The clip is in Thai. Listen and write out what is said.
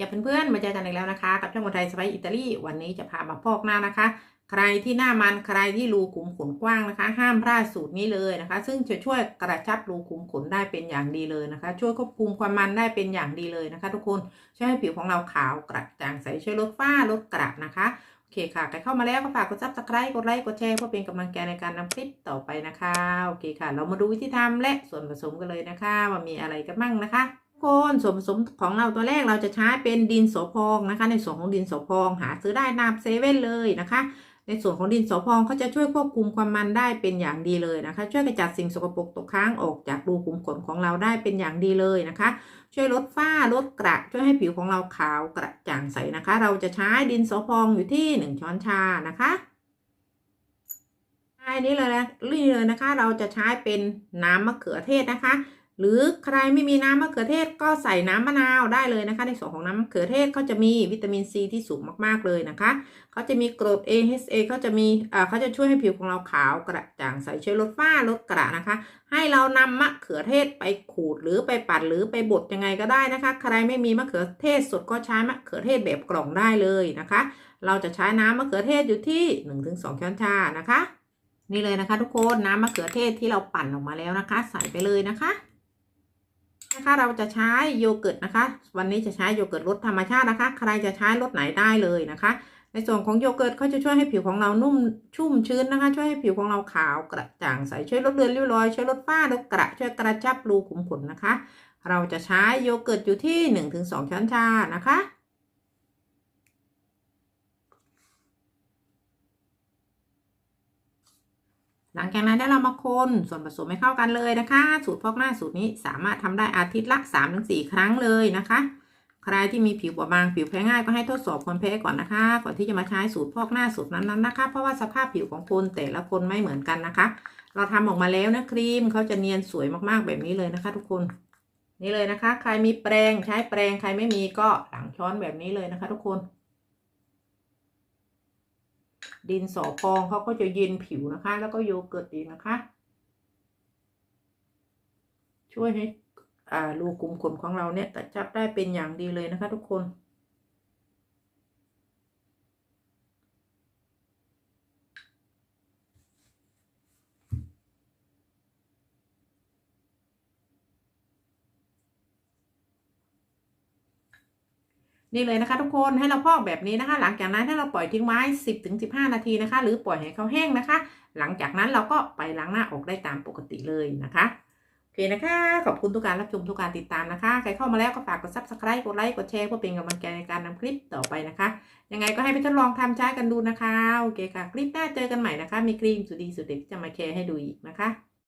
จะเพื่อนๆ มาเจอกันอีกแล้วนะคะ กับช่องคนไทยสไปอิตาลีวันนี้จะพามาพอกหน้านะคะ ใครที่หน้ามันใครที่รูขุมขนกว้างนะคะ ห้ามพลาดสูตรนี้เลยนะคะ ซึ่งจะช่วยกระชับรูขุมขนได้เป็นอย่างดีเลยนะคะ ช่วยควบคุมความมันได้เป็นอย่างดีเลยนะคะ ทุกคนช่วยให้ผิวของเราขาวกระจ่างใสช่วยลดฝ้าลดกระนะคะโอเคค่ะใครเข้ามาแล้วก็ฝากกดซับสไครต์กดไลค์กดแชร์เพื่อเป็นกำลังใจในการนำคลิปต่อไปนะคะโอเคค่ะ เรามาดูวิธีทำและส่วนผสมกันเลยนะคะ ว่ามีอะไรกันบ้างนะคะ คนส่วนผสมของเราตัวแรกเราจะใช้เป็นดินโสพองนะคะ ในส่วนของดินโสพองหาซื้อได้ตามเซเว่นเลยนะคะในส่วนของดินโสพองเขาจะช่วยควบคุมความมันได้เป็นอย่างดีเลยนะคะ ช่วยกระจัดสิ่งสกปรกตกค้างออกจากรูขุมขนของเราได้เป็นอย่างดีเลยนะคะ ช่วยลดฝ้าลดกระช่วยให้ผิวของเราขาวกระจ่างใสนะคะ เราจะใช้ดินโสพองอยู่ที่ 1 ช้อนชานะคะใช่นี่เลยนะนี่เลยนะคะ เราจะใช้เป็นน้ำมะเขือเทศนะคะ หรือใครไม่มีน้ำมะเขือเทศก็ใส่น้ำมะนาวได้เลยนะคะ ในส่วนของน้ำมะเขือเทศเขาจะมีวิตามินซีที่สูงมากๆเลยนะคะเขาจะมีกรด AHA เขาจะมีเขาจะช่วยให้ผิวของเราขาวกระจ่างใสช่วยลดฝ้าลดกระนะคะ ให้เรานำมะเขือเทศไปขูดหรือไปปั่นหรือไปบดยังไงก็ได้นะคะ ใครไม่มีมะเขือเทศสดก็ใช้มะเขือเทศแบบกล่องได้เลยนะคะ เราจะใช้น้ำมะเขือเทศอยู่ที่ 1-2 ช้อนชานะคะ นี่เลยนะคะ ทุกคนน้ำมะเขือเทศที่เราปั่นออกมาแล้วนะคะ ใส่ไปเลยนะคะ นะคะเราจะใช้โยเกิร์ตนะคะ วันนี้จะใช้โยเกิร์ตรสธรรมชาตินะคะ ใครจะใช้รสไหนได้เลยนะคะ ในส่วนของโยเกิร์ตเขาจะช่วยให้ผิวของเรานุ่มชุ่มชื้นนะคะ ช่วยให้ผิวของเราขาวกระจ่างใส ช่วยลดเลือนริ้วรอย ช่วยลดฝ้าลดกระช่วยกระชับรูขุมขนนะคะ เราจะใช้โยเกิร์ตอยู่ที่ 1-2 ช้อนชานะคะ หลังจากนั้นได้เรามาคนส่วนผสมให้เข้ากันเลยนะคะ สูตรพอกหน้าสูตรนี้สามารถทำได้อาทิตย์ละ 3-4 ครั้งเลยนะคะ ใครที่มีผิวบอบบางผิวแพ้ง่ายก็ให้ทดสอบคนแพ้ก่อนนะคะ ก่อนที่จะมาใช้สูตรพอกหน้าสูตรนั้นๆนะคะ เพราะว่าสภาพผิวของคนแต่ละคนไม่เหมือนกันนะคะ เราทำออกมาแล้วนะครีมเขาจะเนียนสวยมากๆแบบนี้เลยนะคะ ทุกคนนี่เลยนะคะ ใครมีแปรงใช้แปรงใครไม่มีก็หลังช้อนแบบนี้เลยนะคะ ทุกคน ดินสอพองเขาก็จะเย็นผิวนะคะ แล้วก็โยเกิร์ตดีนะคะ ช่วยให้อ่ารูขุมขนของเราเนี่ยตัดจับได้เป็นอย่างดีเลยนะคะทุกคน นี่เลยนะคะ ทุกคนให้เราพอกแบบนี้นะคะ หลังจากนั้นให้เราปล่อยทิ้งไว้ 10-15ถึงนาทีนะคะ หรือปล่อยให้เขาแห้งนะคะ หลังจากนั้นเราก็ไปล้างหน้าออกได้ตามปกติเลยนะคะโอเคนะคะ ขอบคุณทุกการรับชมทุกการติดตามนะคะ ใครเข้ามาแล้วก็ฝากกด subscribe กดไลค์กดแชร์เพื่อเป็นกำลังใจในการนำคลิปต่อไปนะคะ ยังไงก็ให้ไปทดลองทำใช้กันดูนะคะโอเคค่ะคลิปหน้าเจอกันใหม่นะคะ มีครีมสุดดีสุดเด็ดที่จะมาแชร์ให้ดูอีกนะคะ